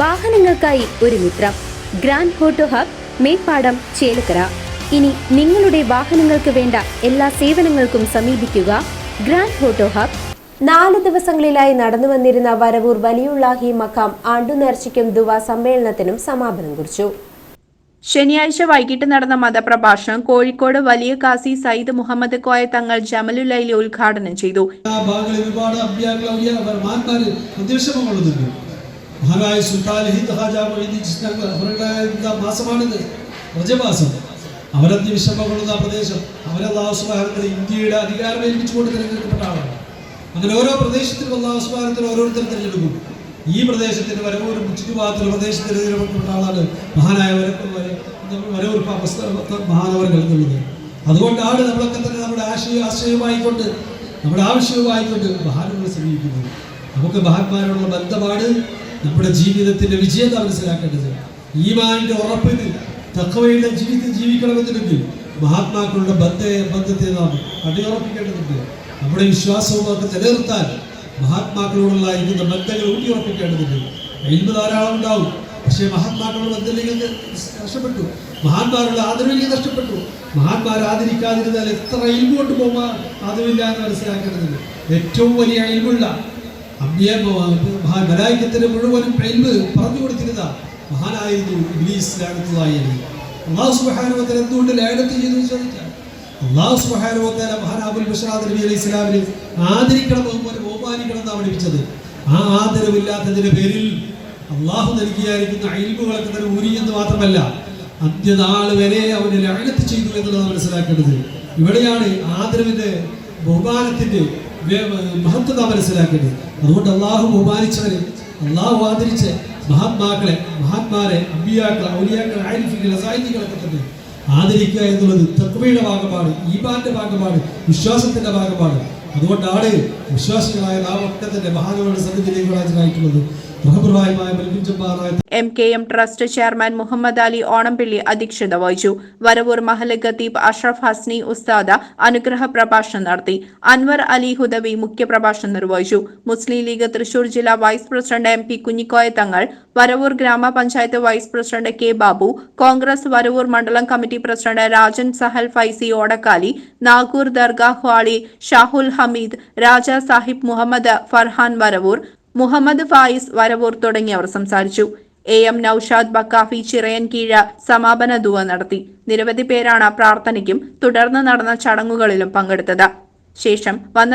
വാഹനങ്ങൾക്കായി ഒരു മിത്രം. Grand photo hub Meppadam Chelakkara. ഇനി നിങ്ങളുടെ വാഹനങ്ങൾക്ക് വേണ്ട എല്ലാ സേവനങ്ങൾക്കും സമീപിക്കുക ഗ്രാൻഡ് ഫോട്ടോ ഹബ്. നാല് ദിവസങ്ങളിലായി നടന്നു വന്നിരുന്ന വരവൂർ വലിയുള്ളാഹി മക്കാം ആണ്ടുനേർച്ചയ്ക്കും ദുവ സമ്മേളനത്തിനും സമാപനം കുറിച്ചു. ശനിയാഴ്ച വൈകിട്ട് നടന്ന മതപ്രഭാഷണം കോഴിക്കോട് വലിയ കാസി സയ്യിദ് മുഹമ്മദ് കോയ തങ്ങൾ ജമലുലൈലി ഉദ്ഘാടനം ചെയ്തു. മഹാനായ സുൽത്താൻ ഹിന്ദ് ഹാജ ചിസ്തങ്ങൾ അവരുടെ മാസമാണിത്? വ്രജമാസം. അവരത്തി വിഷമം കൊള്ളുന്ന ആ പ്രദേശം. അവരല്ലാസ്വാഹനത്തിൽ ഇന്ത്യയുടെ അധികാരം ഏൽപ്പിച്ചുകൊണ്ട് തിരഞ്ഞെടുക്കപ്പെട്ട ആളാണ്. അങ്ങനെ ഓരോ പ്രദേശത്തിലും അള്ളാഹുസ്വാഹനത്തിൽ ഓരോരുത്തർ തിരഞ്ഞെടുക്കും. ഈ പ്രദേശത്തിന് വരവൂർ ചുറ്റുഭാഗത്തുള്ള പ്രദേശം തിരഞ്ഞെടുക്കപ്പെട്ട ആളാണ് മഹാനായ വരവൂർ മഹാനവർ കരുതുന്നത്. അതുകൊണ്ടാണ് നമ്മളൊക്കെ തന്നെ നമ്മുടെ ആശയ ആശയമായിക്കൊണ്ട് നമ്മുടെ ആവശ്യവുമായിക്കൊണ്ട് മഹാനവരെ സമീപിക്കുന്നത് നമുക്ക് മഹാന്മാരോടുള്ള ബന്ധമാണ് നമ്മുടെ ജീവിതത്തിന്റെ വിജയത മനസ്സിലാക്കേണ്ടത്. ഈമാനിന്റെ ഉറപ്പിന് തക്കവയുടെ ജീവിതം ജീവിക്കണമെന്നുണ്ടെങ്കിൽ മഹാത്മാക്കളുടെ ബന്ധ ബന്ധത്തെ നാം അടിയുറപ്പിക്കേണ്ടതുണ്ട്. നമ്മുടെ വിശ്വാസവും ഒക്കെ നിലനിർത്താൻ മഹാത്മാക്കളോടുള്ള ഇരിക്കുന്ന ബന്ധങ്ങൾ ഊട്ടിയുറപ്പിക്കേണ്ടതുണ്ട് എൽമ ധാരാളം ഉണ്ടാവും. പക്ഷേ മഹാത്മാക്കളുടെ ബന്ധങ്ങൾ നഷ്ടപ്പെട്ടു. മഹാന്മാരുടെ ആദരവില്ലെങ്കിൽ നഷ്ടപ്പെട്ടു. മഹാന്മാർ ആദരിക്കാതിരുന്നാൽ എത്ര ഇൽമുകൊണ്ട് കൊണ്ട് പോകാൻ ആദരവില്ല എന്ന് മനസ്സിലാക്കേണ്ടതുണ്ട്. ഏറ്റവും വലിയ അമ്പിയ മലായിക്കത്തിന് മുഴുവനും എൽമ് പറഞ്ഞു കൊടുത്തിരുന്ന മഹാനായിരുന്നു ഇബ്ലീസ് ലാനത്തുള്ളായി അള്ളാഹു സുബ്ഹാനഹു എന്തുകൊണ്ട് ലാനത്ത് ചെയ്തു ചോദിച്ചാൽ അള്ളാഹു സുബ്ഹാനഹു വതആല മഹാനാബുൽ ബഷാദ് നബി അലൈഹി സ്വലാമിനെ ആദരിക്കണം അതുപോലെ ബഹുമാനിക്കണം എന്നാണ് പഠിപ്പിച്ചത്. ആ ആദരവില്ലാത്തതിന്റെ പേരിൽ അള്ളാഹു നൽകിയായിരിക്കുന്ന അയൽവുകളൊക്കെ തന്നെ ഊരി എന്ന് മാത്രമല്ല അന്ത്യനാൾ വരെ അവനെ ലഹനത്ത് ചെയ്തു എന്നുള്ളത് മനസ്സിലാക്കേണ്ടത്. ഇവിടെയാണ് ആദരവിന്റെ ബഹുമാനത്തിന്റെ മഹത്വത മനസ്സിലാക്കേണ്ടത്. അതുകൊണ്ട് അള്ളാഹു ബഹുമാനിച്ചവരെ അള്ളാഹു ആദരിച്ച് മഹാത്മാക്കളെ മഹാത്മാരെ അമ്പിയാക്കളെ ഔലിയാക്കളെ ആദരിക്കുക എന്നുള്ളത് തക്വയുടെ ഭാഗമാണ് ഈമാന്റെ ഭാഗമാണ് വിശ്വാസത്തിന്റെ ഭാഗമാണ്. അതുകൊണ്ടാണ് വിശ്വാസികളായ നാം ഒക്കെ തന്നെ മഹാനവരുടെ സന്നിധിയിലേക്ക് ഹാജരായിട്ടുള്ളത് M K M trust chairman Muhammad Ali Onampilly അധ്യക്ഷത വഹിച്ചു. വരവൂർ മഹല ഖത്തീബ് അഷ്റഫ് ഹസ്നി ഉസ്താദ അനുഗ്രഹ പ്രഭാഷണം നടത്തി. അൻവർ അലി ഹുദവി മുഖ്യപ്രഭാഷണം നിർവഹിച്ചു. മുസ്ലിം ലീഗ് തൃശൂർ ജില്ലാ vice president M P Kunhikoya Thangal Varavoor ഗ്രാമപഞ്ചായത്ത് vice president K Babu Congress Varavoor മണ്ഡലം കമ്മിറ്റി പ്രസിഡന്റ് രാജൻ സഹൽ ഫൈസി ഓടക്കാലി നാഗൂർ ദർഗാഹ് ഹാളി ഷാഹുൽ ഹമീദ് രാജ സാഹിബ് മുഹമ്മദ് ഫർഹാൻ വരവൂർ മുഹമ്മദ് ഫായിസ് വരവൂർ തുടങ്ങിയവർ സംസാരിച്ചു. എ എം നൌഷാദ് ബക്കാഫി ചിറയൻ കീഴ സമാപന ദുവ നടത്തി. നിരവധി പേരാണ് പ്രാർത്ഥനയ്ക്കും തുടർന്ന് നടന്ന ചടങ്ങുകളിലും പങ്കെടുത്തത്. ശേഷം വന്ന